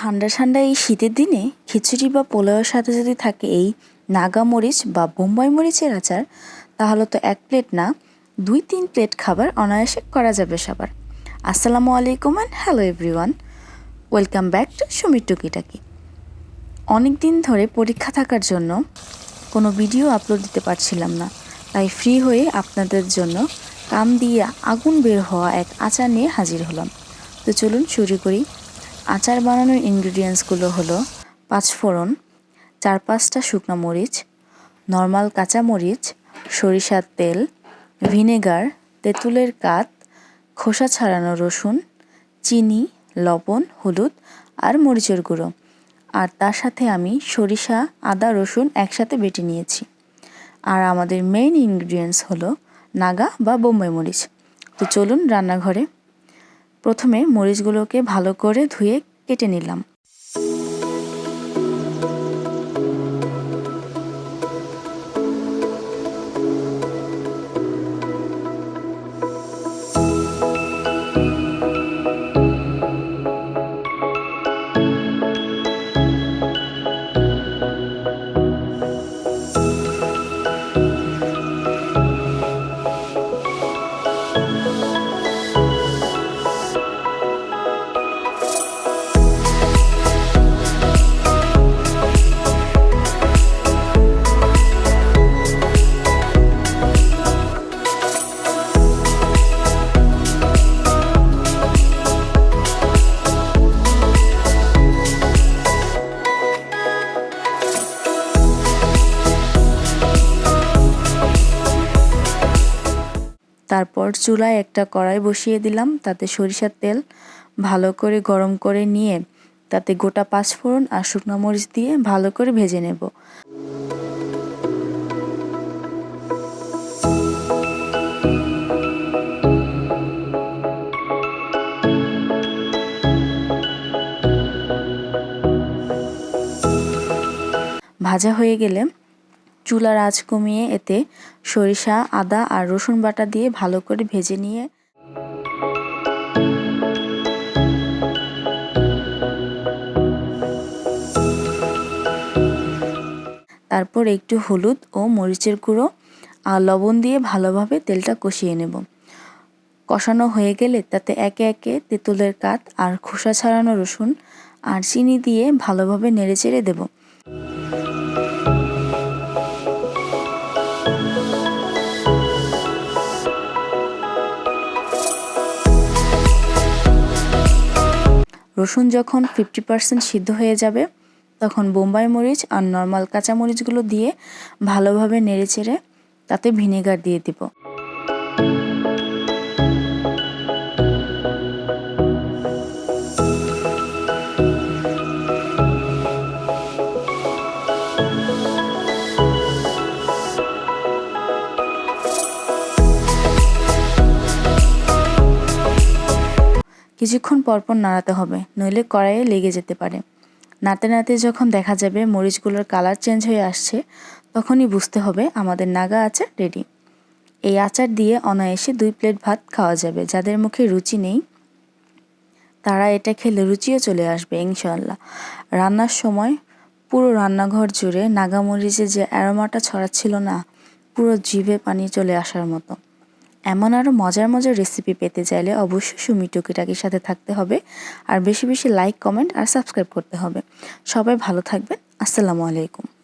ঠান্ডা ঠান্ডা এই শীতের দিনে খিচুড়ি বা পোলাওয়ের সাথে যদি থাকে এই নাগা মরিচ বা বোম্বাই মরিচের আচার, তাহলে তো এক প্লেট না, দুই তিন প্লেট খাবার অনায়াসে করা যাবে সবার। আসসালামু আলাইকুম and hello everyone welcome back to সুমির টুকিটাকি অনেক দিন ধরে পরীক্ষা থাকার জন্য কোনো ভিডিও আপলোড দিতে পারছিলাম না, তাই ফ্রি হয়ে আপনাদের জন্য কাম দিয়ে আগুন বের হওয়া এক আচার নিয়ে হাজির হলাম। তো চলুন শুরু করি। আচার বানানোর ইনগ্রিডিয়েন্টসগুলো হলো পাঁচফোড়ন চার পাঁচটা শুকনো মরিচ নর্মাল কাঁচা মরিচ, সরিষার তেল ভিনেগার তেঁতুলের কাত, খোসা ছাড়ানো রসুন, চিনি, লবণ, হলুদ আর মরিচের গুঁড়ো। আর তার সাথে আমি সরিষা, আদা, রসুন একসাথে বেটে নিয়েছি। আর আমাদের মেইন ইনগ্রিডিয়েন্টস হলো নাগা বা বোম্বাই মরিচ। তো চলুন রান্নাঘরে। প্রথমে মরিচগুলোকে ভালো করে ধুয়ে কেটে নিলাম। তারপর চুলায় একটা কড়াই বসিয়ে দিলাম, তাতে সরিষার তেল ভালো করে গরম করে নিয়ে, তাতে গোটা পাঁচফোড়ন আর শুকনো মরিচ দিয়ে ভালো করে ভেজে নেব। ভাজা হয়ে গেলে চুলার আঁচ কমিয়ে এতে সরিষা, আদা আর রসুন বাটা দিয়ে ভালো করে ভেজে নিয়ে তারপর একটু হলুদ ও মরিচের গুঁড়ো আর লবণ দিয়ে ভালোভাবে তেলটা কষিয়ে নেব। কষানো হয়ে গেলে তাতে একে একে তেঁতুলের কাত আর খোসা ছাড়ানো রসুন আর চিনি দিয়ে ভালোভাবে নেড়েচেড়ে দেবো। রসুন যখন ফিফটি পার্সেন্ট সিদ্ধ হয়ে যাবে, তখন বোম্বাই মরিচ আর নর্মাল কাঁচামরিচগুলো দিয়ে ভালোভাবে নেড়েচেড়ে তাতে ভিনেগার দিয়ে দিব। কিছুক্ষণ পরপর নাড়াতে হবে, নইলে কড়াইয়ে লেগে যেতে পারে। নাড়তে নাড়তে যখন দেখা যাবে মরিচগুলোর কালার চেঞ্জ হয়ে আসছে, তখনই বুঝতে হবে আমাদের নাগা আচার রেডি এই আচার দিয়ে অনায়াসে দুই প্লেট ভাত খাওয়া যাবে, যাদের মুখে রুচি নেই, তারা এটা খেলে রুচিও চলে আসবে ইনশাল্লাহ রান্নার সময় পুরো রান্নাঘর জুড়ে নাগামরিচে যে অ্যারোমাটা ছড়াচ্ছিল না, পুরো জিভে পানি চলে আসার মতো। এমন আরও মজার মজার রেসিপি পেতে চাইলে অবশ্যই সুমি টুকিটাকির সাথে থাকতে হবে। আর বেশি বেশি লাইক কমেন্ট আর সাবস্ক্রাইব করতে হবে। সবাই ভালো থাকবেন। আসসালামু আলাইকুম।